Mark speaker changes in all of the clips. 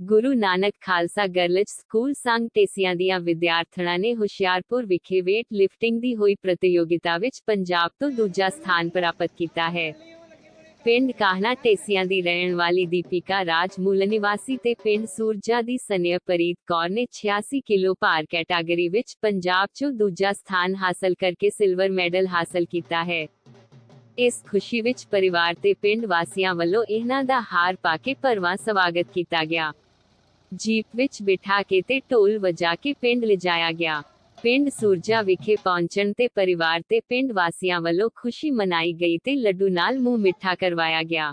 Speaker 1: ਗੁਰੂ Nanak Khalsa girls school ਸੰਘ ਟੇਸੀਆਂ ਦੀਆਂ ਵਿਦਿਆਰਥਣਾਂ ਨੇ ਹੁਸ਼ਿਆਰਪੁਰ ਵਿਖੇ weight ਲਿਫਟਿੰਗ ਦੀ ਹੋਈ ਪ੍ਰਤੀਯੋਗਿਤਾ ਵਿੱਚ ਪੰਜਾਬ ਤੋਂ ਦੂਜਾ ਸਥਾਨ ਪ੍ਰਾਪਤ ਕੀਤਾ ਹੈ। ਪਿੰਡ ਕਾਹਨਾ ਟੇਸੀਆਂ ਦੀ ਰਹਿਣ ਵਾਲੀ ਦੀਪਿਕਾ ਰਾਜ ਮੂਲ ਨਿਵਾਸੀ ਤੇ ਪਿੰਡ ਸੂਰਜਾ ਦੀ ਸਨਿਆਪਰੀਤ ਕੌਰ ਨੇ 86 ਕਿਲੋ ਭਾਰ ਕੈਟਾਗਰੀ ਵਿੱਚ ਪੰਜਾਬ 'ਚੋਂ ਦੂਜਾ ਸਥਾਨ ਹਾਸਲ ਕਰਕੇ ਸਿਲਵਰ ਮੈਡਲ ਹਾਸਲ ਕੀਤਾ ਹੈ। ਇਸ ਖੁਸ਼ੀ ਵਿੱਚ ਪਰਿਵਾਰ ਤੇ ਪਿੰਡ ਵਾਸੀਆਂ ਵੱਲੋਂ ਇਹਨਾਂ ਦਾ ਹਾਰ ਪਾ ਕੇ ਭਰਵਾਂ ਸਵਾਗਤ ਕੀਤਾ ਗਿਆ। ਜੀਪ ਵਿੱਚ ਬਿਠਾ ਕੇ ਤੇ ਢੋਲ ਵਜਾ ਕੇ ਪਿੰਡ ਲਿਜਾਇਆ ਗਿਆ। ਪਿੰਡ ਸੂਰਜਾ ਵਿਖੇ ਪਹੁੰਚਣ ਤੇ ਪਰਿਵਾਰ ਤੇ ਪਿੰਡ ਵਾਸੀਆਂ ਵੱਲੋਂ ਖੁਸ਼ੀ ਮਨਾਈ ਗਈ ਤੇ ਲੱਡੂ ਨਾਲ ਮੂੰਹ ਮਿੱਠਾ ਕਰਵਾਇਆ ਗਿਆ।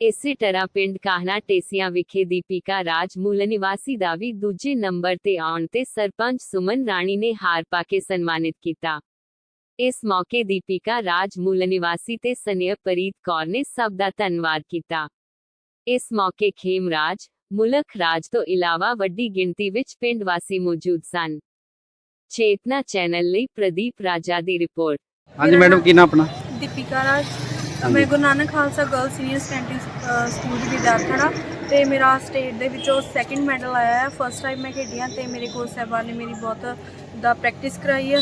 Speaker 1: ਇਸੇ ਤਰ੍ਹਾਂ ਪਿੰਡ ਕਾਹਨਾ ਟੇਸੀਆਂ ਵਿਖੇ ਦੀਪਿਕਾ ਰਾਜ ਮੂਲ ਨਿਵਾਸੀ ਦਾ ਵੀ ਦੂਜੇ ਨੰਬਰ ਤੇ ਆਉਣ ਤੇ ਸਰਪੰਚ ਸੁਮਨ ਰਾਣੀ ਨੇ ਹਾਰ ਪਾ ਕੇ ਸਨਮਾਨਿਤ ਕੀਤਾ। ਇਸ ਮੌਕੇ ਦੀਪਿਕਾ ਰਾਜ ਮੂਲ ਨਿਵਾਸੀ ਤੇ ਸਨਿਆਪਰੀਤ ਕੌਰ ਨੇ ਸਭ ਦਾ ਧੰਨਵਾਦ ਕੀਤਾ। ਇਸ ਮੌਕੇ ਖੇਮਰਾਜ ਮੁਲਕ ਰਾਜ ਤੋਂ ਇਲਾਵਾ ਵੱਡੀ ਗਿਣਤੀ ਵਿੱਚ ਪਿੰਡ ਵਾਸੀ ਮੌਜੂਦ ਸਨ। ਚੇਤਨਾ ਚੈਨਲ ਲਈ ਪ੍ਰਦੀਪ ਰਾਜਾ ਦੀ ਰਿਪੋਰਟ।
Speaker 2: ਹਾਂਜੀ ਮੈਡਮ ਕੀ ਨਾਮ ਆਪਣਾ?
Speaker 3: ਦੀਪਿਕਾ ਰਾਜ। ਮੈਂ Guru Nanak Khalsa girl senior secondary school ਦੀ ਵਿਦਿਆਰਥਣ ਹਾਂ ਤੇ ਮੇਰਾ ਸਟੇਟ ਦੇ ਵਿੱਚੋਂ ਸੈਕਿੰਡ ਮੈਡਲ ਆਇਆ ਹੈ। ਫਸਟ ਟਾਈਮ ਮੈਂ ਖੇਡੀ ਹਾਂ ਤੇ ਮੇਰੇ ਕੋਚ ਸਾਹਿਬਾਨ ਨੇ ਮੇਰੀ ਬਹੁਤ ਦਾ ਪ੍ਰੈਕਟਿਸ ਕਰਾਈ ਹੈ।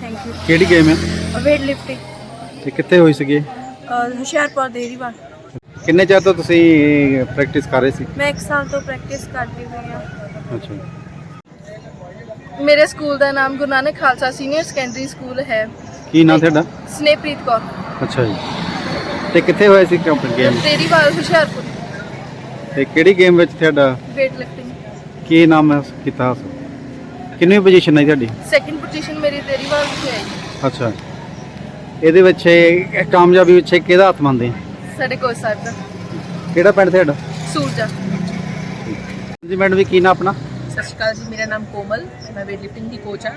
Speaker 3: ਥੈਂਕ ਯੂ
Speaker 2: ਕਿਹੜੀ ਗੇਮ ਹੈ?
Speaker 3: ਵੇਟ ਲਿਫਟਿੰਗ
Speaker 2: ਤੇ ਕਿੱਥੇ ਹੋਈ ਸੀਗੀ?
Speaker 3: ਹੁਸ਼ਿਆਰਪੁਰ ਦੇਰੀਵਾਲ
Speaker 2: ਕਿੰਨੇ ਚਿਰ ਤੋਂ ਤੁਸੀਂ ਪ੍ਰੈਕਟਿਸ ਕਰ ਰਹੇ ਸੀ?
Speaker 3: ਮੈਂ ਇੱਕ ਸਾਲ ਤੋਂ ਪ੍ਰੈਕਟਿਸ ਕਰਦੀ ਹੋਈ ਹਾਂ।
Speaker 2: ਅੱਛਾ।
Speaker 3: ਮੇਰੇ ਸਕੂਲ ਦਾ ਨਾਮ Guru Nanak Khalsa senior secondary school ਹੈ।
Speaker 2: ਕੀ ਨਾਮ ਤੁਹਾਡਾ?
Speaker 3: ਸਨੇਪ੍ਰੀਤ ਕੌਰ।
Speaker 2: ਅੱਛਾ ਜੀ। ਤੇ ਕਿੱਥੇ ਹੋਇਆ ਸੀ ਕੰਪਨੀ ਗੇਮ
Speaker 3: ਦੇਰੀਵਾਲ ਹੁਸ਼ਿਆਰਪੁਰ।
Speaker 2: ਤੇ ਕਿਹੜੀ ਗੇਮ ਵਿੱਚ ਤੁਹਾਡਾ
Speaker 3: ਵੇਟ ਲਿਫਟਿੰਗ
Speaker 2: ਕੀ ਨਾਮ ਹੈ ਕੀਤਾ ਹਾਸਲ ਕਿੰਨੀ ਪੋਜੀਸ਼ਨ ਹੈ ਤੁਹਾਡੀ?
Speaker 3: ਸੈਕਿੰਡ ਪੋਜੀਸ਼ਨ ਮੇਰੀ ਦੇਰੀਵਾਲ ਵਿੱਚ ਆਈ
Speaker 2: ਅੱਛਾ। ਇਹਦੇ ਵਿੱਚ ਇਹ ਕਾਮਯਾਬੀ ਵਿੱਚ ਕਿਹਦਾ ਹੱਥ ਮੰਨਦੇ
Speaker 3: ਸਾਡੇ ਕੋਚ ਸਾਹਿਬ ਦਾ
Speaker 2: ਕਿਹੜਾ ਪਿੰਡ ਤੁਹਾਡਾ?
Speaker 3: ਸੂਰਜਾ।
Speaker 2: ਜੀ ਮੈਡਮ ਜੀ ਕੀ ਨਾਮ ਆਪਣਾ?
Speaker 4: ਸਤਿ ਸ਼੍ਰੀ ਅਕਾਲ ਜੀ ਮੇਰਾ ਨਾਮ ਕੋਮਲ। ਮੈਂ weight lifting ਦੀ ਕੋਚ ਹਾਂ।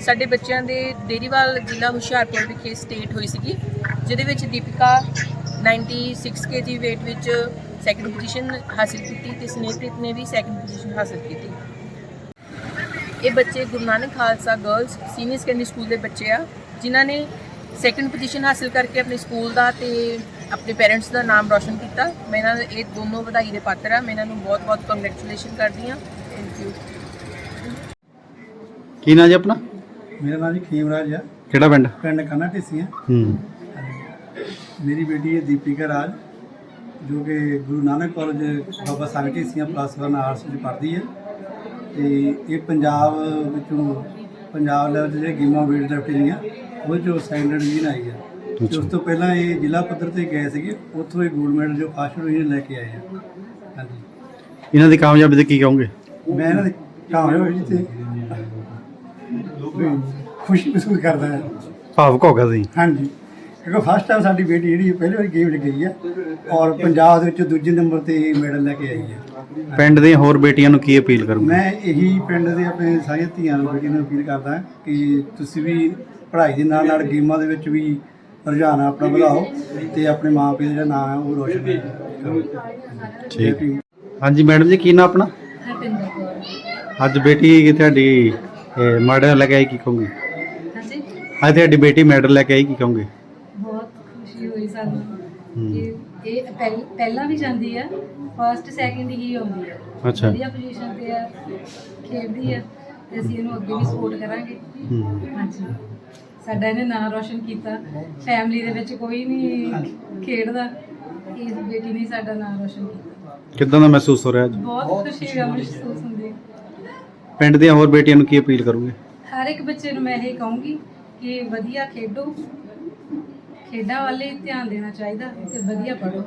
Speaker 4: ਸਾਡੇ ਬੱਚਿਆਂ ਦੇ ਦੇਰੀਵਾਲ ਜ਼ਿਲ੍ਹਾ ਹੁਸ਼ਿਆਰਪੁਰ ਵਿਖੇ ਸਟੇਟ ਹੋਈ ਸੀਗੀ ਜਿਹਦੇ ਵਿੱਚ ਦੀਪਿਕਾ 96 kg weight ਵਿੱਚ ਸੈਕੰਡ ਪੋਜੀਸ਼ਨ ਹਾਸਿਲ ਕੀਤੀ ਤੇ ਸਨੇਹਪ੍ਰੀਤ ਨੇ ਵੀ ਸੈਕੰਡ ਪੋਜੀਸ਼ਨ ਹਾਸਿਲ ਕੀਤੀ। ਇਹ ਬੱਚੇ Guru Nanak Khalsa girls senior secondary school ਦੇ ਬੱਚੇ ਆ ਜਿਨ੍ਹਾਂ ਨੇ ਸੈਕੰਡ ਪੋਜੀਸ਼ਨ ਹਾਸਿਲ ਕਰਕੇ ਆਪਣੇ ਸਕੂਲ ਦਾ ਤੇ ਆਪਣੇ ਪੇਰੈਂਟਸ ਦਾ ਨਾਮ ਰੌਸ਼ਨ ਕੀਤਾ। ਮੈਂ ਇਹਨਾਂ ਦੇ ਇਹ ਦੋਨੋਂ ਵਧਾਈ ਦੇ ਪਾਤਰ ਆ। ਮੈਂ ਇਹਨਾਂ ਨੂੰ ਬਹੁਤ-ਬਹੁਤ ਕੰਗ੍ਰੈਚੁਲੇਸ਼ਨ ਕਰਦੀ ਹਾਂ। ਥੈਂਕ ਯੂ
Speaker 2: ਕੀ ਨਾਮ ਜੀ ਆਪਣਾ?
Speaker 5: ਮੇਰਾ ਨਾਮ ਜੀ ਖੀਮਰਾਜ ਹੈ
Speaker 2: ਕਿਹੜਾ ਪਿੰਡ?
Speaker 5: ਪਿੰਡ ਕਾਨਾ ਢੇਸੀਆਂ
Speaker 2: ਹੂੰ।
Speaker 5: ਮੇਰੀ ਬੇਟੀ ਹੈ ਦੀਪਿਕਾ ਰਾਜ ਜੋ ਕਿ Guru Nanak college Baba Sahib Dhesian plus 1 arts ਵਿੱਚ ਪੜ੍ਹਦੀ ਹੈ। ਤੇ ਇਹ ਪੰਜਾਬ ਵਿੱਚੋਂ ਪੰਜਾਬ ਲੈਵਲ 'ਤੇ ਜਿਹੜੇ ਗੇਮਾਂ ਵੇਟ ਲਿਫਟਿੰਗ ਦੀਆਂ ਉਹ 'ਚੋਂ ਸੈਕੰਡ ਡਿਵੀਜ਼ਨ ਆਈ ਤੇ ਉਸ ਤੋਂ ਪਹਿਲਾਂ ਇਹ ਜ਼ਿਲ੍ਹਾ ਪੱਧਰ ਤੇ ਗਏ ਸੀਗੇ ਉੱਥੋਂ ਇਹ ਗੋਲਡ ਮੈਡਲ ਜੋ ਫਸਟ ਡਿਵੀਜ਼ਨ ਲੈ ਕੇ ਆਏ ਆ। ਹਾਂਜੀ।
Speaker 2: ਇਹਨਾਂ ਦੀ ਕਾਮਯਾਬੀ ਤੇ ਕੀ ਕਹੋਗੇ?
Speaker 5: ਮੈਂ ਇਹਨਾਂ ਦੇ ਕਾਮਯਾਬ ਤੇ ਖੁਸ਼ੀ ਮਹਿਸੂਸ ਕਰਦਾ ਹਾਂ।
Speaker 2: ਭਾਵੁਕ ਹੋ ਗਿਆ ਸੀ।
Speaker 5: ਹਾਂਜੀ। ਕਿਉਂਕਿ ਫਸਟ ਟਾਈਮ ਸਾਡੀ ਬੇਟੀ ਜਿਹੜੀ ਪਹਿਲੀ ਵਾਰ ਗੇਮ 'ਚ ਗਈ ਹੈ ਔਰ ਪੰਜਾਬ ਦੇ ਵਿੱਚ ਦੂਜੇ ਨੰਬਰ ਤੇ ਮੈਡਲ ਲੈ ਕੇ ਆਈ ਹੈ
Speaker 2: ਪਿੰਡ ਦੀਆਂ ਹੋਰ ਬੇਟੀਆਂ ਨੂੰ ਕੀ ਅਪੀਲ ਕਰੋਗੇ?
Speaker 5: ਮੈਂ ਇਹੀ ਪਿੰਡ ਦੇ ਆਪਣੇ ਸਾਰੀਆਂ ਧੀਆਂ ਨੂੰ ਬੇਟੀਆਂ ਨੂੰ ਅਪੀਲ ਕਰਦਾ ਕਿ ਤੁਸੀਂ ਵੀ ਪੜ੍ਹਾਈ ਦੇ ਨਾਲ ਨਾਲ ਗੇਮਾਂ ਦੇ ਵਿੱਚ ਵੀ ਰੁਝਾਨ ਆਪਣਾ ਵਧਾਓ ਤੇ ਆਪਣੇ ਮਾਪੇ ਦਾ ਜਿਹੜਾ ਨਾਮ ਹੈ ਉਹ ਰੋਸ਼ਨ ਕਰੋ
Speaker 2: ਠੀਕ। ਹਾਂਜੀ ਮੈਡਮ ਜੀ ਕੀ ਨਾਮ ਆਪਣਾ?
Speaker 6: ਹਰਪਿੰਦਰ ਕੌਰ।
Speaker 2: ਅੱਜ ਬੇਟੀ ਤੁਹਾਡੀ ਮੈਡਲ ਲੈ ਕੇ ਆਈ ਕੀ ਕਹੋਗੇ?
Speaker 6: ਹਾਂਜੀ।
Speaker 2: ਅੱਜ ਤੁਹਾਡੀ ਬੇਟੀ ਮੈਡਲ ਲੈ ਕੇ ਆਈ ਕੀ ਕਹੋਗੇ?
Speaker 6: ਬਹੁਤ ਖੁਸ਼ੀ ਹੋਈ ਸਾਨੂੰ। ਕਿ ਇਹ ਪਹਿਲ- ਵੀ ਜਾਂਦੀ ਹੈ ਫਸਟ ਸੈਕਿੰਡ ਹੀ ਆਉਂਦੀ ਹੈ
Speaker 2: ਅੱਛਾ।
Speaker 6: ਵਧੀਆ ਪੋਜੀਸ਼ਨ ਤੇ ਹੈ ਖੇਡਦੀ ਹੈ ਤੇ ਅਸੀਂ ਇਹਨੂੰ ਅੱਗੇ ਵੀ ਸਪੋਰਟ ਕਰਾਂਗੇ। ਹਾਂਜੀ। ਸਾਡਾ ਇਹਨੇ ਨਾਂ ਰੋਸ਼ਨ ਕੀਤਾ। ਫੈਮਿਲੀ ਦੇ ਵਿੱਚ ਕੋਈ ਨਹੀਂ ਖੇਡਦਾ। ਇਸ ਬੇਟੀ ਨੇ ਸਾਡਾ ਨਾਂ ਰੋਸ਼ਨ ਕੀਤਾ।
Speaker 2: ਕਿੱਦਾਂ ਦਾ ਮਹਿਸੂਸ ਹੋ ਰਿਹਾ ਅੱਜ?
Speaker 6: ਬਹੁਤ ਖੁਸ਼ੀ ਦਾ ਮਹਿਸੂਸ ਹੁੰਦੀ ਹੈ।
Speaker 2: ਪਿੰਡ ਦੀਆਂ ਹੋਰ ਬੇਟੀਆਂ ਨੂੰ ਕੀ ਅਪੀਲ ਕਰੋਗੇ?
Speaker 6: ਹਰ ਇੱਕ ਬੱਚੇ ਨੂੰ ਮੈਂ ਇਹ ਕਹੂੰਗੀ ਕਿ ਵਧੀਆ ਖੇਡੋ। ਖੇਡਾਂ ਵੱਲ ਹੀ ਧਿਆਨ ਦੇਣਾ ਚਾਹੀਦਾ ਤੇ ਵਧੀਆ ਪੜ੍ਹੋ।